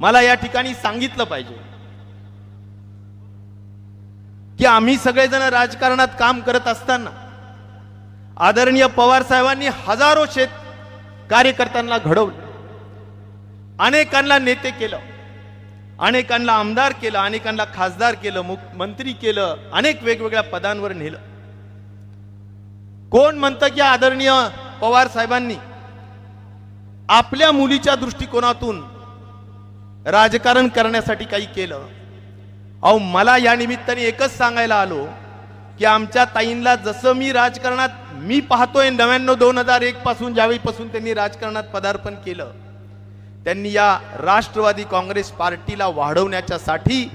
मला या ठिकाणी सांगितलं पाहिजे की आम्ही सगळेजण राजकारणात काम करत असताना आदरणीय पवार साहेबांनी हजारो शेत कार्यकर्त्यांना घडवलं. अनेकांना नेते केलं अनेकांना आमदार केलं अनेकांना खासदार केलं मुख- मंत्री केलं अनेक वेगवेगळ्या पदांवर नेलं. कोण म्हणतं की आदरणीय पवार साहेबांनी आपल्या मुलीच्या दृष्टिकोनातून राजकारण करण्यासाठी काही केलं. अहो मला या निमित्ताने एकच सांगायला आलो की आमच्या ताईंना जसं मी राजकारणात मी पाहतोय नव्याण्णव दोन हजार एक पासून ज्यावेळीपासून त्यांनी राजकारणात पदार्पण केलं त्यांनी या राष्ट्रवादी काँग्रेस पार्टीला वाढवण्याच्या साठी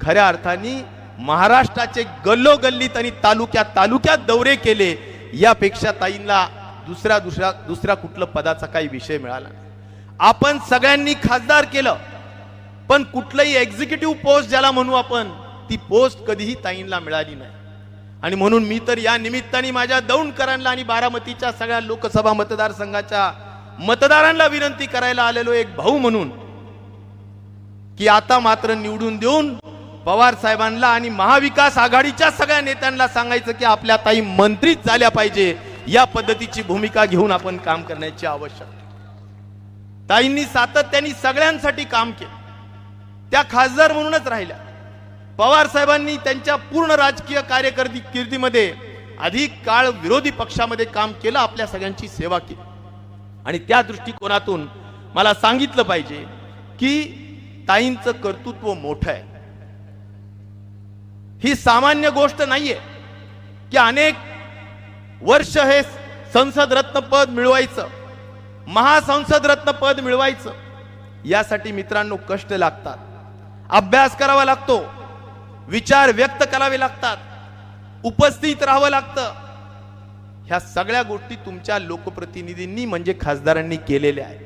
खऱ्या अर्थाने महाराष्ट्राचे गल्लोगल्लीत आणि तालुक्यात तालुक्यात दौरे केले यापेक्षा ताईंना दुसऱ्या दुसऱ्या दुसऱ्या कुठलं पदाचा काही विषय मिळाला आपण सगळ्यांनी खासदार केलं. पण कुठलंही एक्झिक्युटिव्ह पोस्ट ज्याला म्हणू आपण ती पोस्ट कधीही ताईंना मिळाली नाही. आणि म्हणून मी तर या निमित्ताने माझ्या दौंडकरांना आणि बारामतीच्या सगळ्या लोकसभा मतदारसंघाच्या मतदारांना विनंती करायला आलेलो एक भाऊ म्हणून की आता मात्र निवडून देऊन पवार साहेबांना आणि महाविकास आघाडीच्या सगळ्या नेत्यांना सांगायचं की आपल्या ताई मंत्रीच झाल्या पाहिजे या पद्धतीची भूमिका घेऊन आपण काम करण्याची आवश्यकता ताईंनी सातत्याने सगळ्यांसाठी काम केलं. त्या खासदार म्हणूनच राहिल्या. पवार साहेबांनी त्यांच्या पूर्ण राजकीय कार्यकर्ती कीर्तीमध्ये अधिक काळ विरोधी पक्षामध्ये काम केलं आपल्या सगळ्यांची सेवा केली. आणि त्या दृष्टिकोनातून मला सांगितलं पाहिजे की ताईंचं कर्तृत्व मोठं आहे. ही सामान्य गोष्ट नाहीये की अनेक वर्ष हे संसद रत्न पद मिळवायचं महासंसद रत्न पद मिळवायचं यासाठी मित्रांनो कष्ट लागतात. अभ्यास करावा लागतो. विचार व्यक्त करावे लागतात. उपस्थित राहावं लागतं. ह्या सगळ्या गोष्टी तुमच्या लोकप्रतिनिधींनी म्हणजे खासदारांनी केलेल्या आहेत.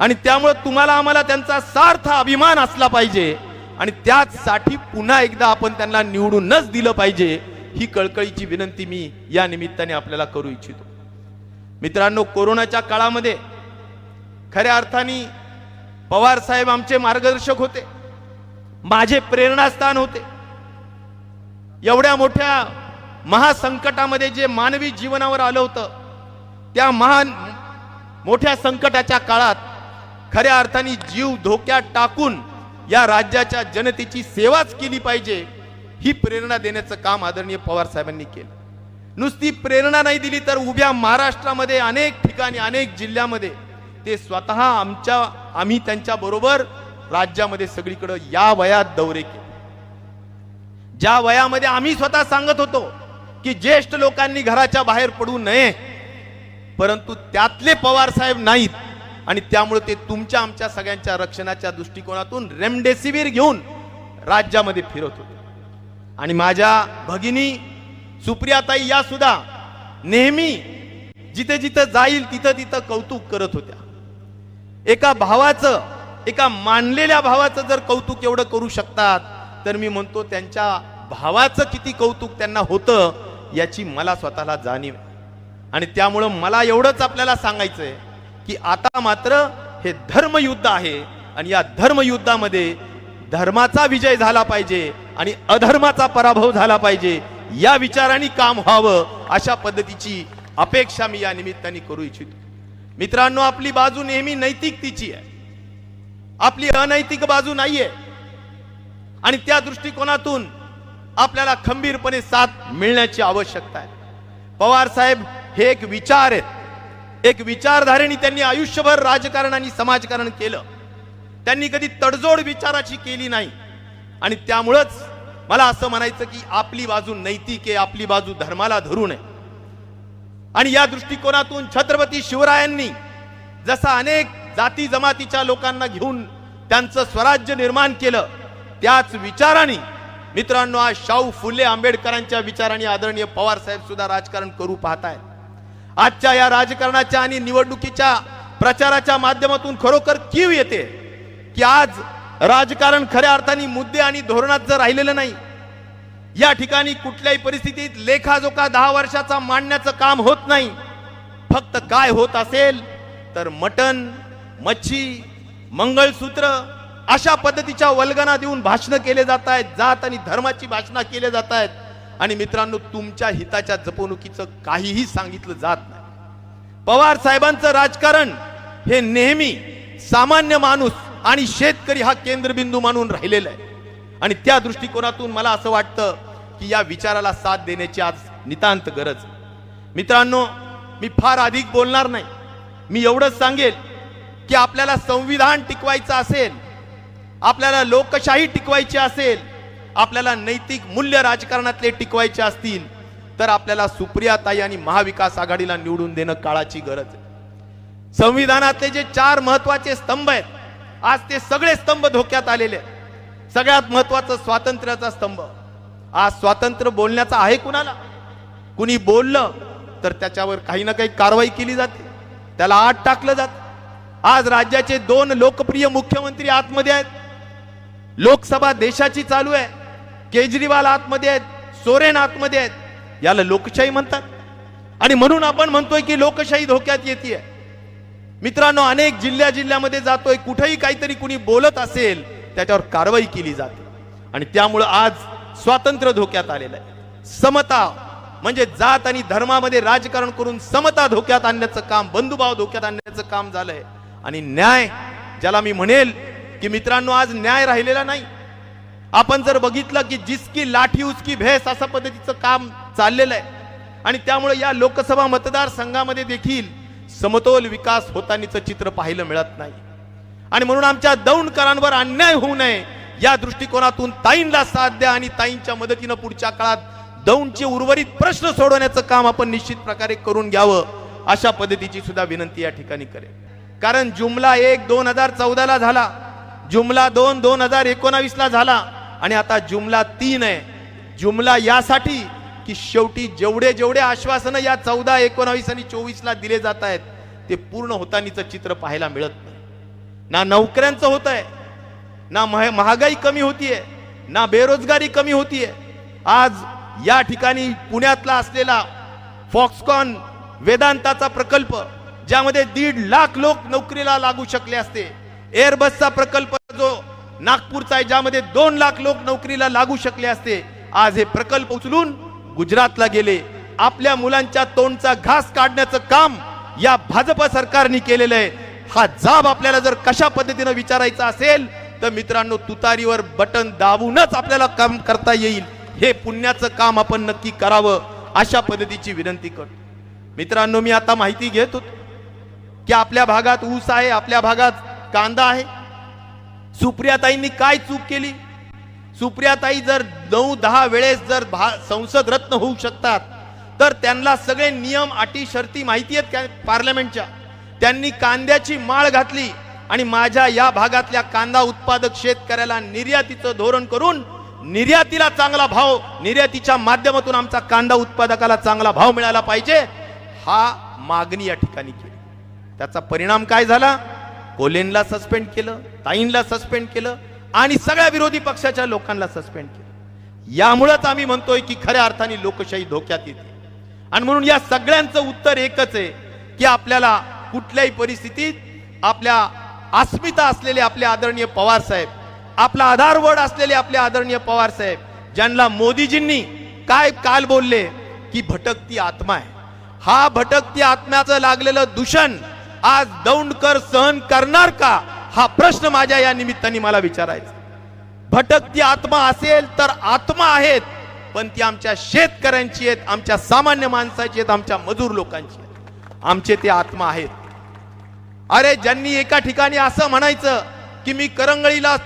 आणि त्यामुळे तुम्हाला आम्हाला त्यांचा सार्थ अभिमान असला पाहिजे. आणि त्याचसाठी पुन्हा एकदा आपण त्यांना निवडूनच दिलं पाहिजे. ही कळकळीची विनंती मी या निमित्ताने आपल्याला करू इच्छितो. मित्रांनो कोरोनाच्या काळामध्ये खऱ्या अर्थाने पवार साहेब आमचे मार्गदर्शक होते. माझे प्रेरणास्थान होते. एवढ्या मोठ्या महासंकटामध्ये जे मानवी जीवनावर आलं होतं त्या महान मोठ्या संकटाच्या काळात खऱ्या अर्थाने जीव धोक्यात टाकून या राज्याच्या जनतेची सेवाच केली पाहिजे ही प्रेरणा देण्याचं काम आदरणीय पवार साहेबांनी केलं. नुसती प्रेरणा नाही दिली तर उभ्या महाराष्ट्रामध्ये अनेक ठिकाणी अनेक जिल्ह्यामध्ये ते स्वतः आमच्या आम्ही त्यांच्या बरोबर राज्यामध्ये सगळीकडं या वयात दौरे केले. ज्या वयामध्ये आम्ही स्वतः सांगत होतो की ज्येष्ठ लोकांनी घराच्या बाहेर पडू नये परंतु त्यातले पवार साहेब नाहीत आणि त्यामुळे ते तुमच्या आमच्या सगळ्यांच्या रक्षणाच्या दृष्टिकोनातून रेमडेसिवीर घेऊन राज्यामध्ये फिरत होते. आणि माझ्या भगिनी सुप्रियाताई या सुद्धा नेहमी जिथे जिथं जाईल तिथं तिथं कौतुक करत होत्या. एका भावाचं एका मानलेल्या भावाचं जर कौतुक एवढं करू शकतात तर मी म्हणतो त्यांच्या भावाचं किती कौतुक त्यांना होतं याची मला स्वतःला जाणीव आणि त्यामुळं मला एवढंच आपल्याला सांगायचंय की आता मात्र हे धर्मयुद्ध आहे आणि या धर्मयुद्धामध्ये धर्माचा विजय झाला पाहिजे आणि अधर्माचा पराभव झाला पाहिजे या विचाराने काम व्हावं अशा पद्धतीची अपेक्षा मी या निमित्ताने करू इच्छितो. मित्रांनो आपली बाजू नेहमी नैतिकतेची आहे. आपली अनैतिक बाजू नाहीये. आणि त्या दृष्टिकोनातून आपल्याला खंबीरपणे साथ मिळण्याची आवश्यकता आहे. पवार साहेब हे एक विचार आहेत. एक विचारधारेने त्यांनी आयुष्यभर राजकारण आणि समाजकारण केलं. त्यांनी कधी तडजोड विचाराची केली नाही. आणि त्यामुळंच मला असं म्हणायचं की आपली बाजू नैतिक आहे आपली बाजू धर्माला धरू नये आणि या दृष्टिकोनातून छत्रपती शिवरायांनी जसा अनेक जाती जमातीच्या लोकांना घेऊन त्यांचं स्वराज्य निर्माण केलं. त्याच विचाराने मित्रांनो आज शाहू फुले आंबेडकरांच्या विचाराने आदरणीय पवार साहेब सुद्धा राजकारण करू पाहतायत. आजच्या या राजकारणाच्या आणि निवडणुकीच्या प्रचाराच्या माध्यमातून खरोखर कीव येते की आज राजकारण खऱ्या अर्थाने मुद्दे आणि धोरणात जर राहिलेलं नाही या ठिकाणी कुठल्याही परिस्थितीत लेखाजोखा दहा वर्षाचा मांडण्याचं काम होत नाही. फक्त काय होत असेल तर मटन मच्छी मंगळसूत्र अशा पद्धतीच्या वल्गना देऊन भाषणं केले जात आहेत. जात आणि धर्माची भाषणं केले जात आहेत. आणि मित्रांनो तुमच्या हिताच्या जपवणुकीचं काहीही सांगितलं जात नाही. पवार साहेबांचं राजकारण हे नेहमी सामान्य माणूस आणि शेतकरी हा केंद्रबिंदू मानून राहिलेला आहे. आणि त्या दृष्टिकोनातून मला असं वाटतं की या विचाराला साथ देण्याची आज नितांत गरज मित्रांनो मी फार अधिक बोलणार नाही. मी एवढंच सांगेल की आपल्याला संविधान टिकवायचं असेल आपल्याला लोकशाही टिकवायची असेल आपल्याला नैतिक मूल्य राजकारणातले टिकवायचे असतील तर आपल्याला सुप्रियाताई आणि महाविकास आघाडीला निवडून देणं काळाची गरज आहे. संविधानातले जे चार महत्त्वाचे स्तंभ आहेत आज ते सगळे स्तंभ धोक्यात आलेले आहेत. सगळ्यात महत्वाचं स्वातंत्र्याचा स्तंभ. आज स्वातंत्र्य बोलण्याचा आहे कुणाला? कुणी बोललं तर त्याच्यावर काही ना काही कारवाई केली जाते. त्याला आत टाकलं जात. आज राज्याचे दोन लोकप्रिय मुख्यमंत्री आतमध्ये आहेत. लोकसभा देशाची चालू आहे. केजरीवाल आतमध्ये आहेत सोरेन आतमध्ये आहेत. याला लोकशाही म्हणतात. आणि म्हणून आपण म्हणतोय की लोकशाही धोक्यात येते मित्रांनो अनेक जिल्ह्या जिल्ह्यामध्ये जातोय. कुठेही काहीतरी कुणी बोलत असेल त्याच्यावर कारवाई केली जाते. आणि त्यामुळं आज स्वातंत्र्य धोक्यात आलेलं आहे. समता म्हणजे जात आणि धर्मामध्ये राजकारण करून समता धोक्यात आणण्याचं काम बंधुभाव धोक्यात आणण्याचं काम झालंय. आणि न्याय ज्याला मी म्हणेल की मित्रांनो आज न्याय राहिलेला नाही. आपण जर बघितलं की जिसकी लाठी उसकी भेस अशा पद्धतीचं काम चाललेलं आहे. आणि त्यामुळे या लोकसभा मतदारसंघामध्ये देखील समतोल विकास होतानीचं चित्र पाहायला मिळत नाही. आणि म्हणून आमच्या दौंडकरांवर अन्याय होऊ नये या दृष्टिकोनातून ताईंना साथ द्या आणि ताईंच्या मदतीनं पुढच्या काळात दौंडचे उर्वरित प्रश्न सोडवण्याचं काम आपण निश्चित प्रकारे करून घ्यावं अशा पद्धतीची सुद्धा विनंती या ठिकाणी करेल कारण जुमला एक दोन हजार चौदाला झाला. जुमला दोन दोन हजार एकोणावीसला झाला. आणि आता जुमला तीन आहे. जुमला यासाठी की शेवटी जेवढे जेवढे आश्वासनं या चौदा एकोणावीस आणि चोवीसला दिले जात आहेत ते पूर्ण होतानीचं चित्र पाहायला मिळत नाही. ना नोकऱ्यांचं होत आहे ना महागाई कमी होतीये ना बेरोजगारी कमी होतीये. आज या ठिकाणी पुण्यातला असलेला फॉक्सकॉन वेदांताचा प्रकल्प ज्यामध्ये दीड लाख लोक नोकरीला लागू शकले असते. एअरबसचा प्रकल्प जो नागपूरचा आहे ज्यामध्ये दोन लाख लोक नोकरीला लागू शकले असते आज हे प्रकल्प उचलून गुजरातला गेले. आपल्या मुलांच्या तोंडचा घास काढण्याचं काम या भाजप सरकारने केलेलं आहे. हा जाब आपल्याला जर कशा पद्धतीनं विचारायचा असेल तर मित्रांनो तुतारीवर बटन दाबूनच आपल्याला काम करता येईल. हे पुण्याचं काम आपण नक्की करावं अशा पद्धतीची विनंती करतो. मित्रांनो मी आता माहिती घेत होतो. की आपल्या भागात ऊस आहे आपल्या भागात कांदा आहे. सुप्रियाताईंनी काय चूक केली? सुप्रियाताई जर नऊ दहा वेळेस जर भा- संसद रत्न होऊ शकतात तर त्यांना सगळे नियम अटी शर्ती माहिती आहेत का पार्लमेंटच्या? त्यांनी कांद्याची माळ घातली आणि माझ्या या भागातल्या कांदा उत्पादक शेतकऱ्याला निर्यातीचं धोरण करून निर्यातीला चांगला भाव निर्यातीच्या माध्यमातून आमचा कांदा उत्पादकाला चांगला भाव मिळाला पाहिजे हा मागणी या ठिकाणी केली. त्याचा परिणाम काय झाला? कोलेनला सस्पेंड केलं ताईंला सस्पेंड केलं आणि सगळ्या विरोधी पक्षाच्या लोकांना सस्पेंड केलं. यामुळेच आम्ही म्हणतोय की खऱ्या अर्थाने लोकशाही धोक्यात येते. आणि म्हणून या सगळ्यांचं उत्तर एकच आहे की आपल्याला कुठल्याही परिस्थितीत आपल्या अस्मिता असलेले आपले आदरणीय पवार साहेब आपला आधारवड असलेले आपले आदरणीय पवार साहेब ज्यांना मोदीजींनी काय काल बोलले की भटकती आत्मा आहे. हा भटकती आत्म्याचं लागलेलं दूषण आज दौंडकर सहन करणार का? हा प्रश्न माझ्या या निमित्ताने मला विचारायचा. भटकती आत्मा असेल तर आत्मा आहेत पण ती आमच्या शेतकऱ्यांची आहेत आमच्या सामान्य माणसाची आहेत आमच्या मजूर लोकांची आहेत. आमचे ते आत्मा आहेत. अरे ज्यांनी एका ठिकाणी असं म्हणायचं की मी करंगळीला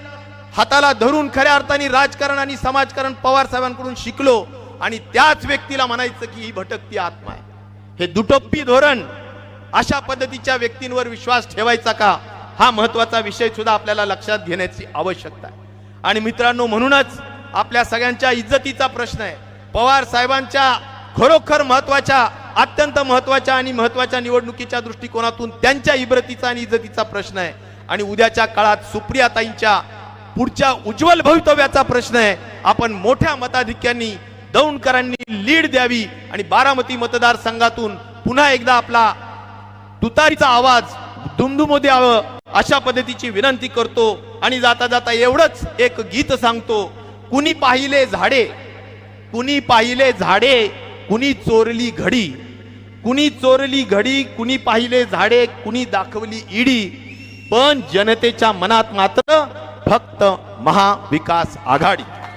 हाताला धरून खऱ्या अर्थाने राजकारण आणि समाजकारण पवार साहेबांकडून शिकलो आणि त्याच व्यक्तीला म्हणायचं की ही भटकती आत्मा आहे. हे दुटप्पी धोरण अशा पद्धतीच्या व्यक्तींवर विश्वास ठेवायचा का? हा महत्त्वाचा विषय सुद्धा आपल्याला लक्षात घेण्याची आवश्यकता आहे. आणि मित्रांनो म्हणूनच आपल्या सगळ्यांच्या इज्जतीचा प्रश्न आहे. पवार साहेबांच्या खरोखर महत्त्वाच्या अत्यंत महत्त्वाच्या आणि महत्त्वाच्या निवडणुकीच्या दृष्टिकोनातून त्यांच्या इब्रतीचा आणि इज्जतीचा प्रश्न आहे. आणि उद्याच्या काळात सुप्रियाताईंच्या पुढच्या उज्ज्वल भवितव्याचा प्रश्न आहे. आपण मोठ्या मताधिक्यांनी दौंडकरांनी लीड द्यावी आणि बारामती मतदारसंघातून पुन्हा एकदा आपला तुतारीचा आवाज दुमदुमो द्यावं अशा पद्धतीची विनंती करतो आणि जाता जाता एवढंच एक गीत सांगतो कुणी पाहिले झाडे? कुणी पाहिले झाडे? कुणी चोरली घडी? कुणी चोरली घडी? कुणी पाहिले झाडे? कुणी दाखवली इडी? पण जनतेच्या मनात मात्र फक्त महाविकास आघाडी.